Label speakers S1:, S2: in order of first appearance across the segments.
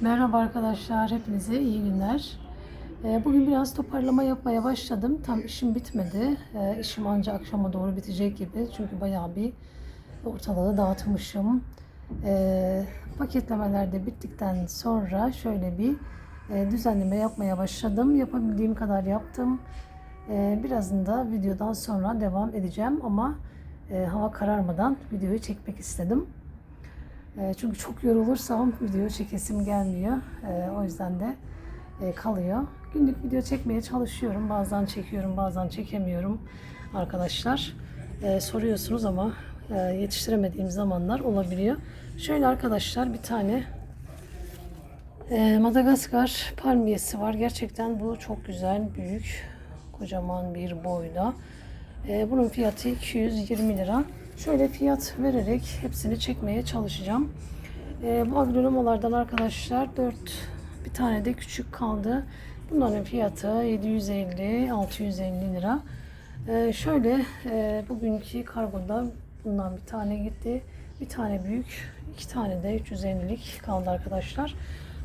S1: Merhaba arkadaşlar, hepinize iyi günler. Ee, Bugün biraz toparlama yapmaya başladım. Tam işim bitmedi. Ee, İşim ancak akşama doğru bitecek gibi. Çünkü bayağı bir ortalığı dağıtmışım. Ee, Paketlemeler de bittikten sonra şöyle bir e, düzenleme yapmaya başladım. Yapabildiğim kadar yaptım. Birazını da videodan sonra devam edeceğim ama e, hava kararmadan videoyu çekmek istedim. E, Çünkü çok yorulursam video çekesim gelmiyor. E, O yüzden de e, kalıyor. Günlük video çekmeye çalışıyorum. Bazen çekiyorum, bazen çekemiyorum arkadaşlar. E, Soruyorsunuz ama e, yetiştiremediğim zamanlar olabiliyor. Şöyle arkadaşlar bir tane e, Madagaskar palmiyesi var. Gerçekten bu çok güzel, büyük, kocaman bir boyda. E, bunun fiyatı 220 lira. Şöyle fiyat vererek hepsini çekmeye çalışacağım. E, bu agronomalardan arkadaşlar 4 bir tane de küçük kaldı. Bunların fiyatı 750-650 lira. E, şöyle e, bugünkü kargoda bundan bir tane gitti. Bir tane büyük, iki tane de 350'lik kaldı arkadaşlar.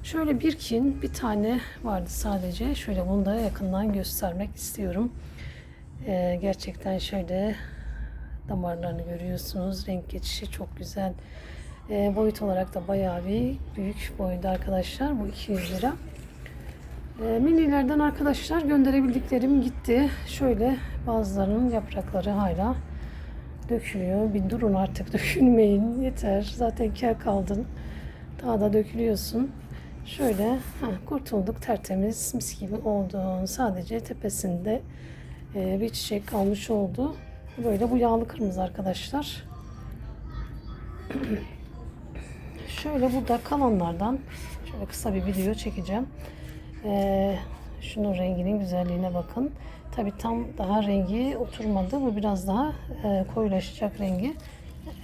S1: Şöyle bir kin bir tane vardı sadece. Şöyle bunu da yakından göstermek istiyorum. Ee, gerçekten şöyle damarlarını görüyorsunuz. Renk geçişi çok güzel. Ee, boyut olarak da bayağı bir büyük boyda arkadaşlar. Bu 200 lira. Ee, minilerden arkadaşlar gönderebildiklerim gitti. Şöyle bazılarının yaprakları hala dökülüyor. Bir durun artık dökülmeyin. Yeter. Zaten kel kaldın. Daha da dökülüyorsun. Şöyle heh, kurtulduk tertemiz mis gibi oldu. Sadece tepesinde e, bir çiçek kalmış oldu. Böyle bu yağlı kırmızı arkadaşlar. Şöyle burada kalanlardan şöyle kısa bir video çekeceğim. Ee, şunun renginin güzelliğine bakın. Tabi tam daha rengi oturmadı. Bu biraz daha e, koyulaşacak rengi.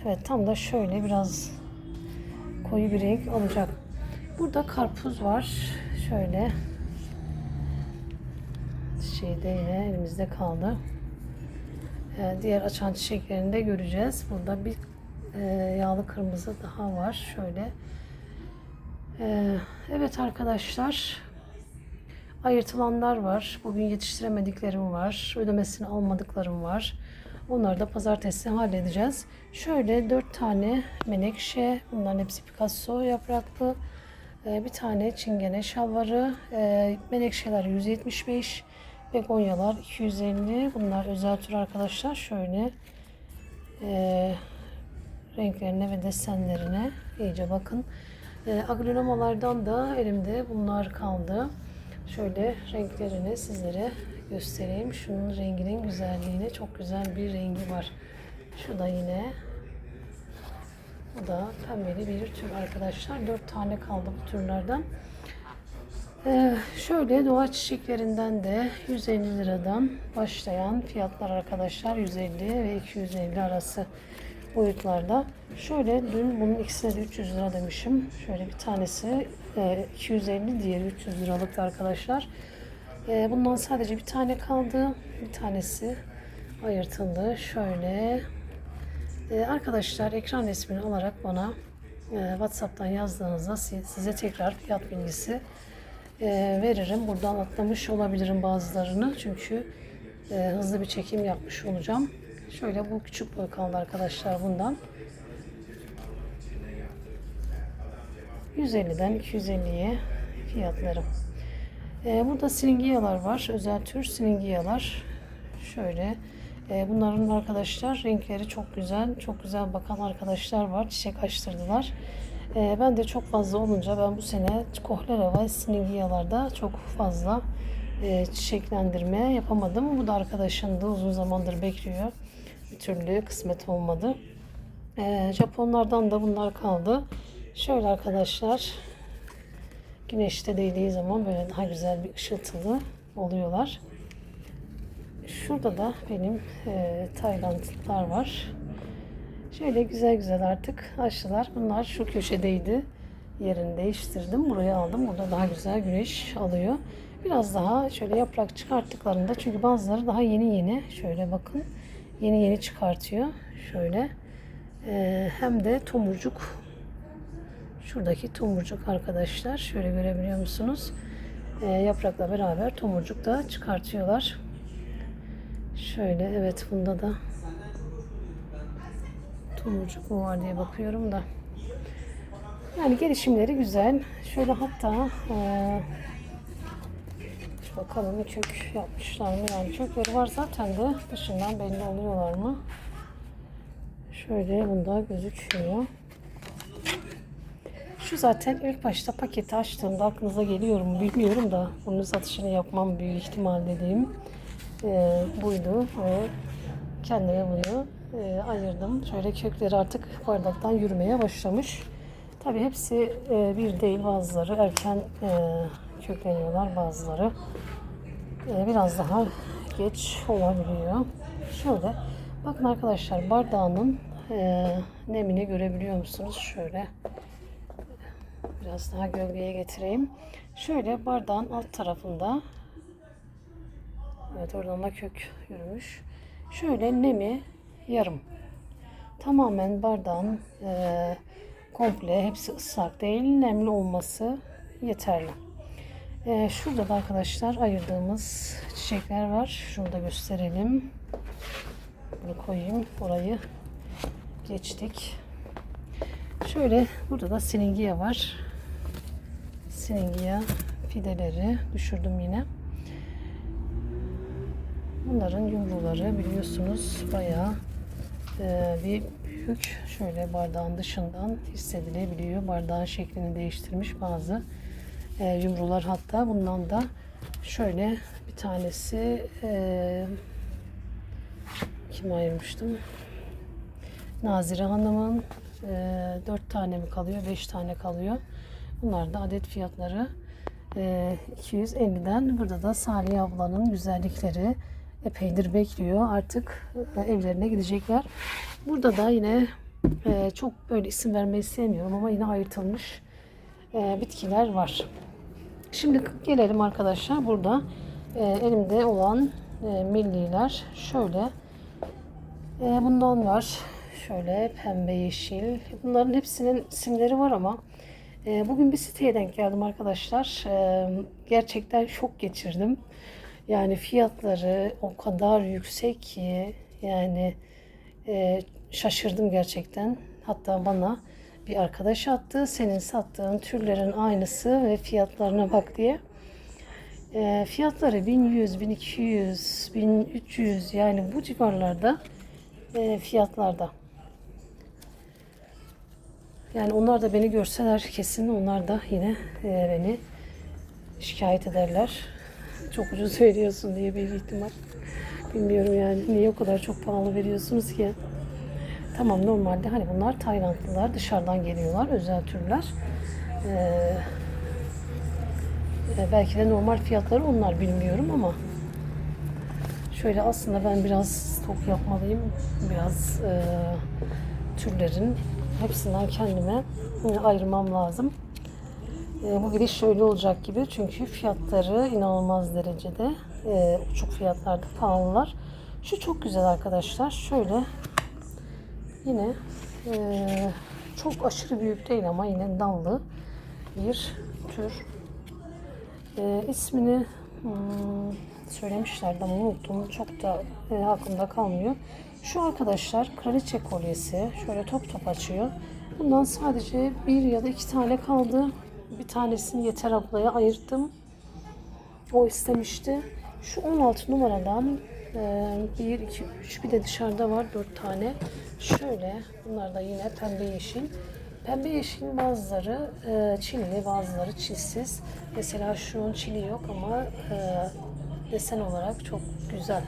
S1: Evet tam da şöyle biraz koyu bir renk alacak. Burada karpuz var. Şöyle şeyde yine elimizde kaldı. Ee, diğer açan çiçeklerini de göreceğiz. Burada bir e, yağlı kırmızı daha var. Şöyle. Ee, evet arkadaşlar. Ayırtılanlar var. Bugün yetiştiremediklerim var. Ödemesini almadıklarım var. Onları da pazartesi halledeceğiz. Şöyle dört tane menekşe. Bunların hepsi Picasso yapraklı. Ee, bir tane çingene şalvarı. Menekşeler 175. Begonyalar 250. Bunlar özel tür arkadaşlar. Şöyle e, renklerine ve desenlerine iyice bakın. E, agronomalardan da elimde bunlar kaldı. Şöyle renklerini sizlere göstereyim. Şunun renginin güzelliğine çok güzel bir rengi var. Şu da yine bu da pembeli bir tür arkadaşlar. Dört tane kaldı bu türlerden. Ee, şöyle doğa çiçeklerinden de 150 liradan başlayan fiyatlar arkadaşlar 150 ve 250 arası boyutlarda. Şöyle dün bunun ikisine de 300 lira demişim. Şöyle bir tanesi e, 250 diğeri 300 liralıktı arkadaşlar. E, bundan sadece bir tane kaldı. Bir tanesi ayırtıldı. Şöyle e, arkadaşlar ekran resmini alarak bana e, WhatsApp'tan yazdığınızda si- size tekrar fiyat bilgisi e, veririm. Buradan atlamış olabilirim bazılarını. Çünkü e, hızlı bir çekim yapmış olacağım. Şöyle bu küçük boy kaldı arkadaşlar bundan. 150'den 250'ye fiyatlarım. E, burada silingiyalar var. Özel tür silingiyalar. Şöyle. E, bunların arkadaşlar renkleri çok güzel. Çok güzel bakan arkadaşlar var. Çiçek açtırdılar. E, ben de çok fazla olunca ben bu sene kohlera ve silingiyalarda çok fazla e, çiçeklendirme yapamadım. Bu da arkadaşın da uzun zamandır bekliyor. Bir türlü kısmet olmadı. E, Japonlardan da bunlar kaldı. Şöyle arkadaşlar güneşte değdiği zaman böyle daha güzel bir ışıltılı oluyorlar. Şurada da benim e, Taylandlılar var. Şöyle güzel güzel artık açtılar. Bunlar şu köşedeydi. Yerini değiştirdim. Buraya aldım. Burada daha güzel güneş alıyor. Biraz daha şöyle yaprak çıkarttıklarında çünkü bazıları daha yeni yeni şöyle bakın yeni yeni çıkartıyor. Şöyle. E, hem de tomurcuk Şuradaki tomurcuk arkadaşlar. Şöyle görebiliyor musunuz? Ee, yaprakla beraber tomurcuk da çıkartıyorlar. Şöyle evet bunda da tomurcuk mu var diye bakıyorum da. Yani gelişimleri güzel. Şöyle hatta eee bakalım kök yapmışlar mı? Yani kökleri var zaten de dışından belli oluyorlar mı? Şöyle bunda gözüküyor. Şu zaten ilk başta paketi açtığımda aklınıza geliyor mu bilmiyorum da bunun satışını yapmam büyük ihtimal dediğim eee, buydu ve kendime bunu eee, ayırdım. Şöyle kökleri artık bardaktan yürümeye başlamış. Tabii hepsi eee, bir değil bazıları erken eee, kökleniyorlar bazıları eee, biraz daha geç olabiliyor. Şöyle bakın arkadaşlar bardağının eee, nemini görebiliyor musunuz? Şöyle Biraz daha gölgeye getireyim. Şöyle bardağın alt tarafında Evet oradan da kök yürümüş. Şöyle nemi yarım. Tamamen bardağın eee, komple hepsi ıslak değil nemli olması yeterli. Eee, şurada da arkadaşlar ayırdığımız çiçekler var. Şunu da gösterelim. Bunu koyayım. Orayı geçtik. Şöyle burada da siningiye var. Siningiye fideleri düşürdüm yine. Bunların yumruları biliyorsunuz bayağı e, bir büyük. Şöyle bardağın dışından hissedilebiliyor. Bardağın şeklini değiştirmiş bazı e, yumrular hatta. Bundan da şöyle bir tanesi e, kim ayırmıştım? Nazire Hanım'ın e, 4 tane mi kalıyor, 5 tane kalıyor. Bunlar da adet fiyatları e, 250'den. Burada da Salih ablanın güzellikleri epeydir bekliyor. Artık e, evlerine gidecekler. Burada da yine e, çok böyle isim vermeyi sevmiyorum ama yine ayırtılmış e, bitkiler var. Şimdi gelelim arkadaşlar burada e, elimde olan e, milliler şöyle e, bundan var. Şöyle pembe yeşil. Bunların hepsinin isimleri var ama e, bugün bir siteye denk geldim arkadaşlar. E, gerçekten şok geçirdim. Yani fiyatları o kadar yüksek ki yani e, şaşırdım gerçekten. Hatta bana bir arkadaş attı. Senin sattığın türlerin aynısı ve fiyatlarına bak diye. E, fiyatları 1100, 1200, 1300 yani bu civarlarda e, fiyatlarda. Yani onlar da beni görseler kesin onlar da yine e, beni şikayet ederler. Çok ucuz veriyorsun diye bir ihtimal. Bilmiyorum yani niye o kadar çok pahalı veriyorsunuz ki. Tamam normalde hani bunlar Taylandlılar dışarıdan geliyorlar özel türler. Ee, e, belki de normal fiyatları onlar bilmiyorum ama şöyle aslında ben biraz stok yapmalıyım. Biraz e, türlerin hepsinden kendime e, ayırmam lazım. E, bu gidiş şöyle olacak gibi çünkü fiyatları inanılmaz derecede e, uçuk fiyatlarda pahalılar. Şu çok güzel arkadaşlar. Şöyle yine e, çok aşırı büyük değil ama yine dallı bir tür. E, ismini hmm, söylemişlerdi ama unuttum. Çok da e, aklımda kalmıyor. Şu arkadaşlar kraliçe kolyesi. Şöyle top top açıyor. Bundan sadece bir ya da iki tane kaldı. Bir tanesini Yeter ablaya ayırttım. O istemişti. Şu 16 numaradan 1, 2, 3 bir de dışarıda var 4 tane. Şöyle bunlar da yine pembe yeşil. Pembe yeşilin bazıları e, çilli bazıları çilsiz. Mesela şunun çili yok ama e, desen olarak çok güzel.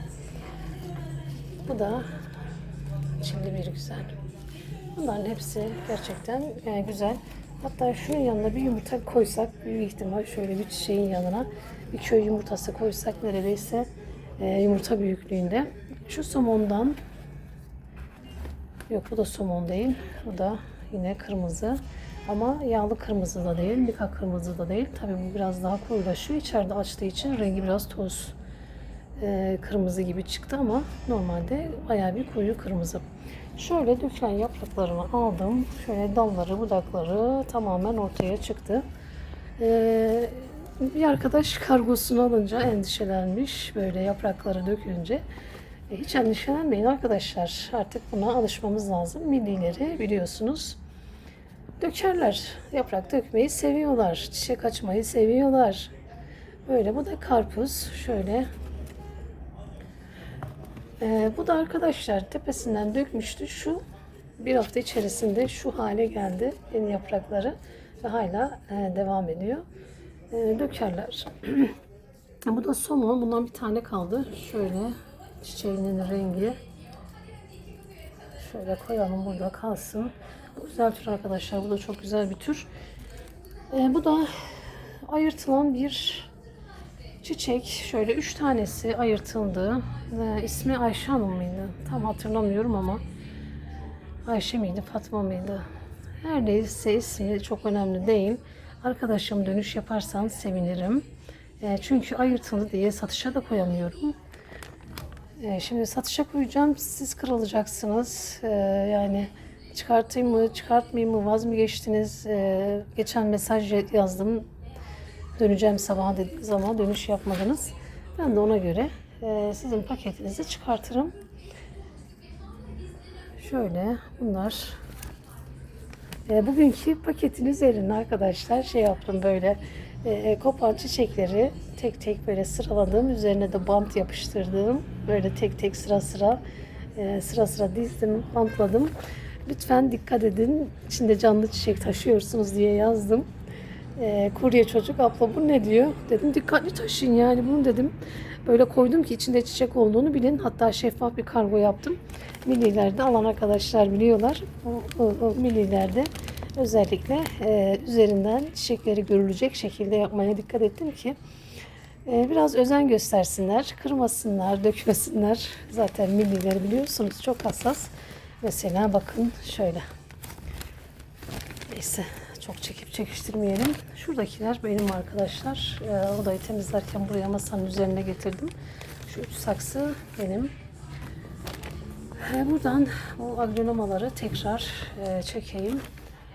S1: Bu da çilli bir güzel. Bunların hepsi gerçekten yani güzel. Hatta şunun yanına bir yumurta koysak büyük ihtimal şöyle bir çiçeğin yanına bir köy yumurtası koysak neredeyse e, yumurta büyüklüğünde. Şu somondan yok bu da somon değil. Bu da yine kırmızı. Ama yağlı kırmızı da değil, lika kırmızı da değil. Tabii bu biraz daha koyulaşıyor. İçeride açtığı için rengi biraz toz e, kırmızı gibi çıktı ama normalde bayağı bir koyu kırmızı. Şöyle dökülen yapraklarını aldım. Şöyle dalları, budakları tamamen ortaya çıktı. Ee, bir arkadaş kargosunu alınca endişelenmiş. Böyle yaprakları dökülünce. E, hiç endişelenmeyin arkadaşlar. Artık buna alışmamız lazım. Millileri biliyorsunuz. Dökerler. Yaprak dökmeyi seviyorlar. Çiçek açmayı seviyorlar. Böyle bu da karpuz. Şöyle ee, bu da arkadaşlar tepesinden dökmüştü. Şu bir hafta içerisinde şu hale geldi yeni yaprakları ve hala e, devam ediyor. E, dökerler. bu da somon. Bundan bir tane kaldı. Şöyle çiçeğinin rengi. Şöyle koyalım burada kalsın. Bu güzel tür arkadaşlar. Bu da çok güzel bir tür. E, bu da ayırtılan bir Çiçek şöyle üç tanesi ayırtıldı. Ee, ismi Ayşe Hanım mıydı? Tam hatırlamıyorum ama Ayşe miydi, Fatma mıydı? Her neyse ismi çok önemli değil. Arkadaşım dönüş yaparsan sevinirim. Ee, çünkü ayırtıldı diye satışa da koyamıyorum. Ee, şimdi satışa koyacağım. Siz kırılacaksınız. Ee, yani çıkartayım mı, çıkartmayayım mı, vaz mı geçtiniz? Ee, geçen mesaj yazdım döneceğim sabah dediği zaman dönüş yapmadınız. Ben de ona göre e, sizin paketinizi çıkartırım. Şöyle bunlar e, bugünkü paketin üzerine arkadaşlar şey yaptım böyle e, kopan çiçekleri tek tek böyle sıraladım. Üzerine de bant yapıştırdım. Böyle tek tek sıra sıra sıra sıra dizdim, bantladım. Lütfen dikkat edin. İçinde canlı çiçek taşıyorsunuz diye yazdım e, kurye çocuk abla bu ne diyor? Dedim dikkatli taşıyın yani bunu dedim. Böyle koydum ki içinde çiçek olduğunu bilin. Hatta şeffaf bir kargo yaptım. Millilerde alan arkadaşlar biliyorlar. O, o, o millilerde özellikle e, üzerinden çiçekleri görülecek şekilde yapmaya dikkat ettim ki e, biraz özen göstersinler, kırmasınlar, dökmesinler. Zaten millileri biliyorsunuz çok hassas. Mesela bakın şöyle. Neyse çok çekip çekiştirmeyelim. Şuradakiler benim arkadaşlar. Ee, odayı temizlerken buraya masanın üzerine getirdim. Şu üç saksı benim. Ee, buradan bu agronomaları tekrar e, çekeyim.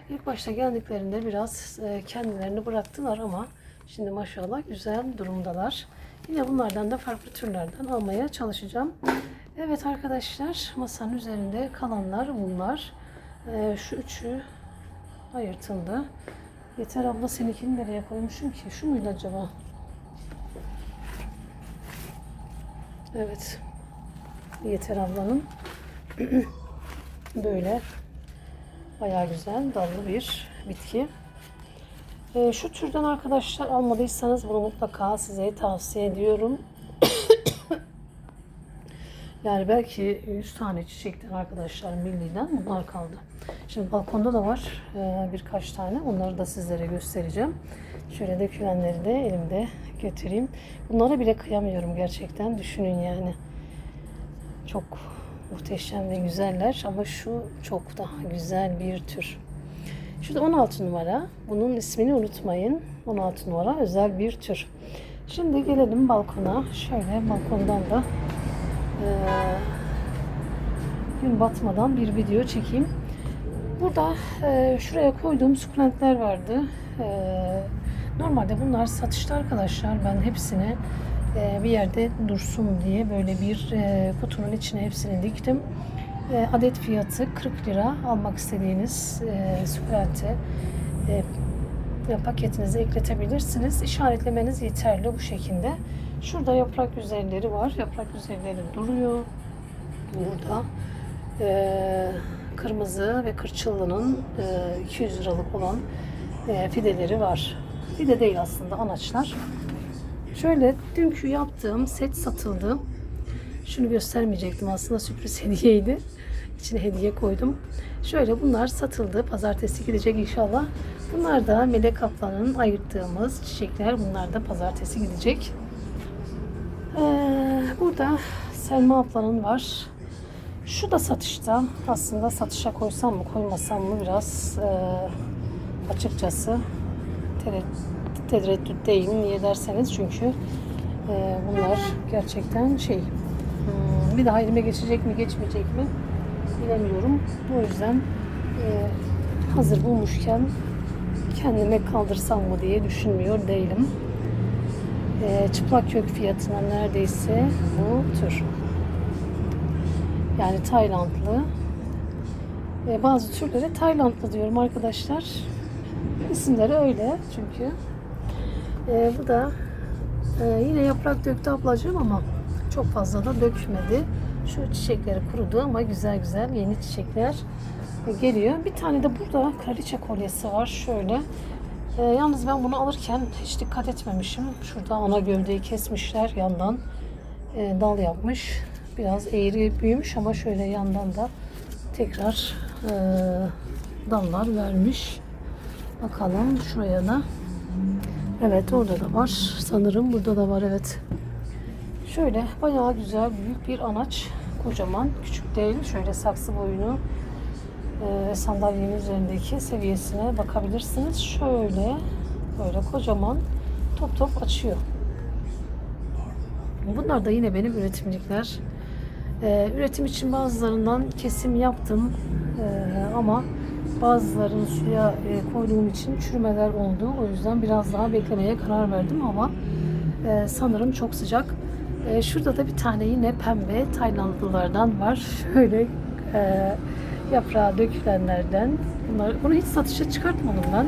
S1: İlk başta geldiklerinde biraz e, kendilerini bıraktılar ama şimdi maşallah güzel durumdalar. Yine bunlardan da farklı türlerden almaya çalışacağım. Evet arkadaşlar masanın üzerinde kalanlar bunlar. Ee, şu üçü ayırtıldı. Yeter abla seninkini nereye koymuşum ki? Şu muydu acaba? Evet. Yeter ablanın böyle bayağı güzel dallı bir bitki. Ee, şu türden arkadaşlar almadıysanız bunu mutlaka size tavsiye ediyorum. yani belki 100 tane çiçekten arkadaşlar milliden bunlar kaldı. Şimdi balkonda da var e, birkaç tane. Onları da sizlere göstereceğim. Şöyle dökülenleri de elimde götüreyim. Bunlara bile kıyamıyorum gerçekten. Düşünün yani. Çok muhteşem ve güzeller. Ama şu çok daha güzel bir tür. Şurada 16 numara. Bunun ismini unutmayın. 16 numara özel bir tür. Şimdi gelelim balkona. Şöyle balkondan da e, gün batmadan bir video çekeyim. Burada e, şuraya koyduğum sukulentler vardı. E, normalde bunlar satışta arkadaşlar. Ben hepsini e, bir yerde dursun diye böyle bir e, kutunun içine hepsini diktim. E, adet fiyatı 40 lira. Almak istediğiniz e, sukulenti e, paketinize ekletebilirsiniz. İşaretlemeniz yeterli bu şekilde. Şurada yaprak yüzeyleri var. Yaprak yüzeyleri duruyor. Burada. Eee kırmızı ve kırçıllının 200 liralık olan e, fideleri var. Fide değil aslında anaçlar. Şöyle dünkü yaptığım set satıldı. Şunu göstermeyecektim aslında sürpriz hediyeydi. İçine hediye koydum. Şöyle bunlar satıldı. Pazartesi gidecek inşallah. Bunlar da Melek Kaplan'ın ayırttığımız çiçekler. Bunlar da pazartesi gidecek. Ee, burada Selma ablanın var. Şu da satışta. Aslında satışa koysam mı koymasam mı biraz e, açıkçası tereddütteyim. Niye derseniz çünkü e, bunlar gerçekten şey hmm, bir daha elime geçecek mi geçmeyecek mi bilemiyorum. O yüzden e, hazır bulmuşken kendime kaldırsam mı diye düşünmüyor değilim. E, çıplak kök fiyatına neredeyse bu tür. Yani Taylandlı. E, bazı türlere Taylandlı diyorum arkadaşlar. İsimleri öyle çünkü. E, bu da e, yine yaprak döktü ablacığım ama çok fazla da dökmedi. Şu çiçekleri kurudu ama güzel güzel yeni çiçekler e, geliyor. Bir tane de burada kraliçe kolyesi var şöyle. E, yalnız ben bunu alırken hiç dikkat etmemişim. Şurada ana gövdeyi kesmişler yandan e, dal yapmış. Biraz eğri büyümüş ama şöyle yandan da tekrar e, dallar vermiş. Bakalım şuraya da. Evet orada da var. Sanırım burada da var evet. Şöyle bayağı güzel büyük bir anaç. Kocaman. Küçük değil. Şöyle saksı boyunu e, sandalyenin üzerindeki seviyesine bakabilirsiniz. Şöyle böyle kocaman top top açıyor. Bunlar da yine benim üretimlikler. Ee, üretim için bazılarından kesim yaptım Ee, ama bazılarını suya e, koyduğum için çürümeler oldu. O yüzden biraz daha beklemeye karar verdim ama e, sanırım çok sıcak. E, şurada da bir tane yine pembe Taylandlılardan var. Şöyle e, yaprağı dökülenlerden. Bunlar, bunu hiç satışa çıkartmadım ben.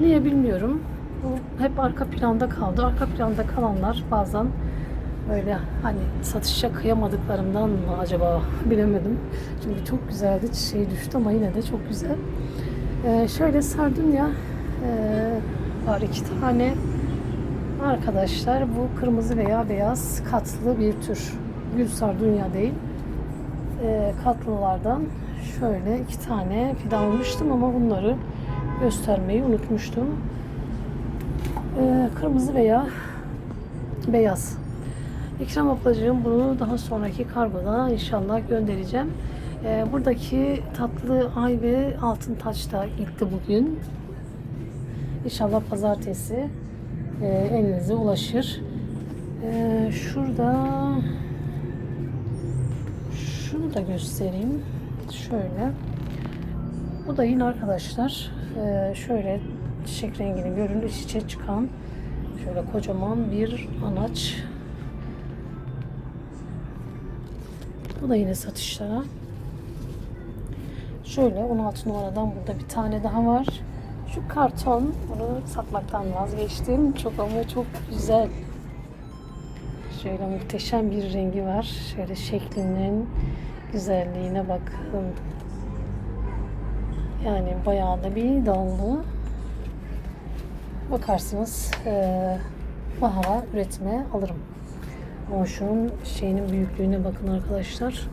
S1: Niye bilmiyorum. Bu hep arka planda kaldı. Arka planda kalanlar bazen böyle hani satışa kıyamadıklarımdan mı acaba bilemedim. Çünkü çok güzeldi. Çiçeği düştü ama yine de çok güzel. Ee, şöyle sardunya e, var iki tane. Arkadaşlar bu kırmızı veya beyaz katlı bir tür. Gül sardunya değil. Ee, katlılardan şöyle iki tane fidan almıştım ama bunları göstermeyi unutmuştum. Ee, kırmızı veya beyaz. İkram ablacığım bunu daha sonraki kargoda inşallah göndereceğim. Ee, buradaki tatlı ay ve altın taç da gitti bugün. İnşallah pazartesi e, elinize ulaşır. Ee, şurada şunu da göstereyim. Şöyle. Bu da yine arkadaşlar e, şöyle çiçek rengini görün iç içe çıkan şöyle kocaman bir anaç Da yine satışlara. Şöyle 16 numaradan burada bir tane daha var. Şu karton bunu satmaktan vazgeçtim. Çok ama çok güzel. Şöyle muhteşem bir rengi var. Şöyle şeklinin güzelliğine bakın. Yani bayağı da bir dallı. Bakarsınız ee, bahara üretime alırım. Ama şunun şeyinin büyüklüğüne bakın arkadaşlar.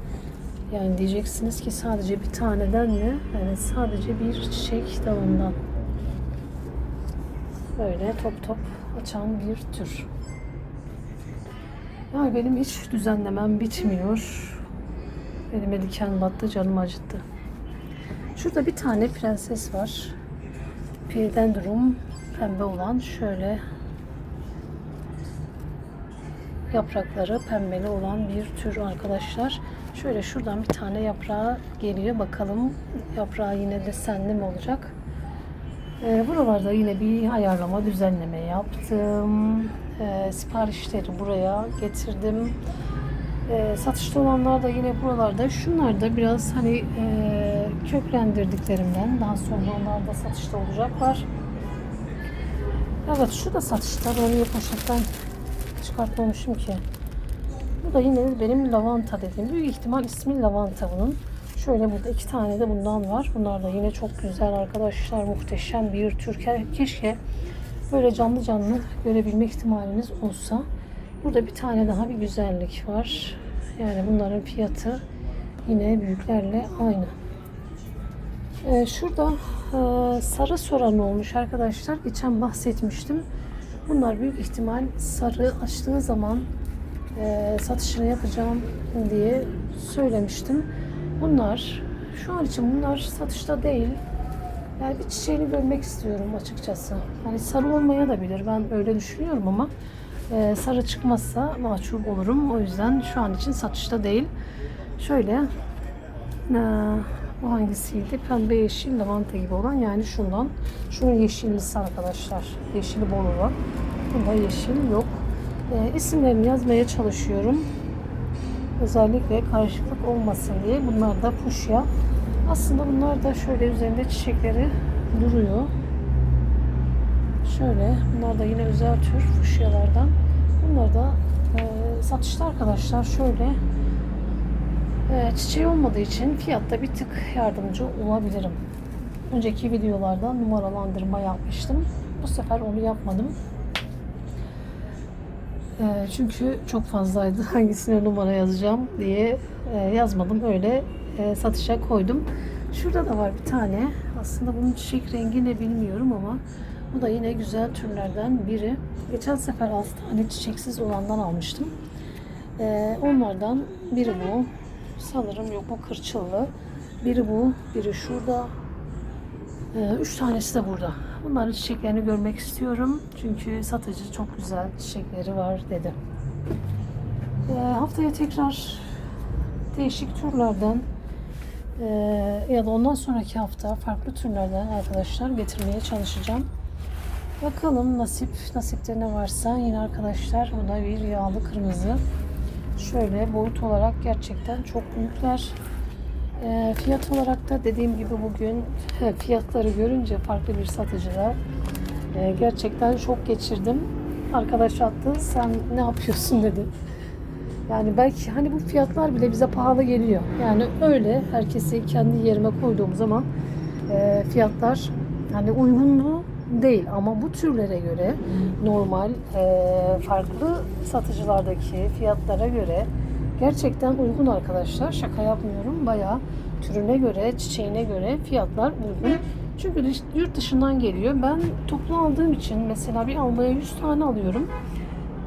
S1: Yani diyeceksiniz ki sadece bir taneden mi? Evet sadece bir çiçek dalından. Böyle top top açan bir tür. Yani benim hiç düzenlemem bitmiyor. Elime diken battı, canım acıttı. Şurada bir tane prenses var. Pildendrum pembe olan şöyle yaprakları pembeli olan bir tür arkadaşlar. Şöyle şuradan bir tane yaprağı geliyor. Bakalım yaprağı yine desenli mi olacak? Ee, buralarda yine bir ayarlama, düzenleme yaptım. Ee, siparişleri buraya getirdim. Ee, satışta olanlar da yine buralarda. Şunlar da biraz hani e, köklendirdiklerimden. Daha sonra onlar da satışta olacaklar. Evet şu da satışta. Niye poşetten çıkartmamışım ki. Bu da yine benim lavanta dediğim. Büyük ihtimal ismi lavanta bunun. Şöyle burada iki tane de bundan var. Bunlar da yine çok güzel arkadaşlar. Muhteşem bir tür. Keşke böyle canlı canlı görebilme ihtimaliniz olsa. Burada bir tane daha bir güzellik var. Yani bunların fiyatı yine büyüklerle aynı. Ee, şurada e, sarı soran olmuş arkadaşlar. Geçen bahsetmiştim. Bunlar büyük ihtimal sarı açtığı zaman e, satışını yapacağım diye söylemiştim. Bunlar şu an için bunlar satışta değil. Yani bir çiçeğini görmek istiyorum açıkçası. Hani sarı olmaya da bilir. Ben öyle düşünüyorum ama e, sarı çıkmazsa mahcup olurum. O yüzden şu an için satışta değil. Şöyle Ee, bu hangisiydi? Pembe yeşil lavanta gibi olan yani şundan. Şunun yeşillisi arkadaşlar. Yeşili bol olan. Bunda yeşil yok. Ee, isimlerini yazmaya çalışıyorum. Özellikle karışıklık olmasın diye. Bunlar da fuşya. Aslında bunlar da şöyle üzerinde çiçekleri duruyor. Şöyle bunlar da yine özel tür fuşyalardan. Bunlar da e, satışta arkadaşlar şöyle e, çiçeği olmadığı için fiyatta bir tık yardımcı olabilirim. Önceki videolarda numaralandırma yapmıştım. Bu sefer onu yapmadım. E, çünkü çok fazlaydı. Hangisine numara yazacağım diye e, yazmadım. Öyle e, satışa koydum. Şurada da var bir tane. Aslında bunun çiçek rengi ne bilmiyorum ama bu da yine güzel türlerden biri. Geçen sefer 6 tane çiçeksiz olandan almıştım. E, onlardan biri bu. Sanırım yok bu kırçıllı. Biri bu, biri şurada. E, üç tanesi de burada. Bunların çiçeklerini görmek istiyorum. Çünkü satıcı çok güzel çiçekleri var dedi. E, haftaya tekrar değişik türlerden e, ya da ondan sonraki hafta farklı türlerden arkadaşlar getirmeye çalışacağım. Bakalım nasip, nasipte ne varsa yine arkadaşlar bu da bir yağlı kırmızı. Şöyle boyut olarak gerçekten çok büyükler. E, fiyat olarak da dediğim gibi bugün fiyatları görünce farklı bir satıcıda e, gerçekten şok geçirdim. Arkadaş attı sen ne yapıyorsun dedi. Yani belki hani bu fiyatlar bile bize pahalı geliyor. Yani öyle herkesi kendi yerime koyduğum zaman e, fiyatlar hani uygunlu değil ama bu türlere göre normal e, farklı satıcılardaki fiyatlara göre gerçekten uygun arkadaşlar. Şaka yapmıyorum. Bayağı türüne göre, çiçeğine göre fiyatlar uygun. Çünkü yurt dışından geliyor. Ben toplu aldığım için mesela bir almaya 100 tane alıyorum.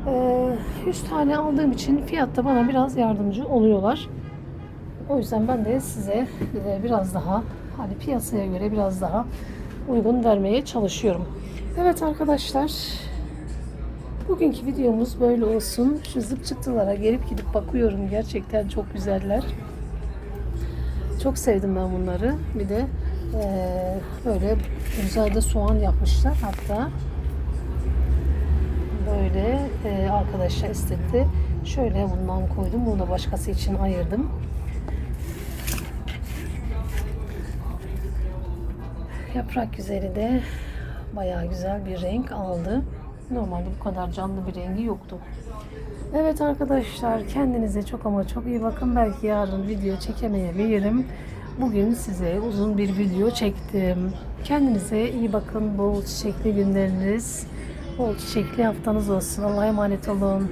S1: Ee, 100 tane aldığım için fiyatta bana biraz yardımcı oluyorlar. O yüzden ben de size e, biraz daha hani piyasaya göre biraz daha uygun vermeye çalışıyorum. Evet arkadaşlar bugünkü videomuz böyle olsun. Şu zıp çıktılara gelip gidip bakıyorum. Gerçekten çok güzeller. Çok sevdim ben bunları. Bir de e, böyle güzel soğan yapmışlar hatta böyle e, arkadaşlar istedi. Şöyle bundan koydum. Bunu da başkası için ayırdım. Yaprak güzeli de bayağı güzel bir renk aldı. Normalde bu kadar canlı bir rengi yoktu. Evet arkadaşlar kendinize çok ama çok iyi bakın. Belki yarın video çekemeyebilirim. Bugün size uzun bir video çektim. Kendinize iyi bakın. Bol çiçekli günleriniz, bol çiçekli haftanız olsun. Allah'a emanet olun.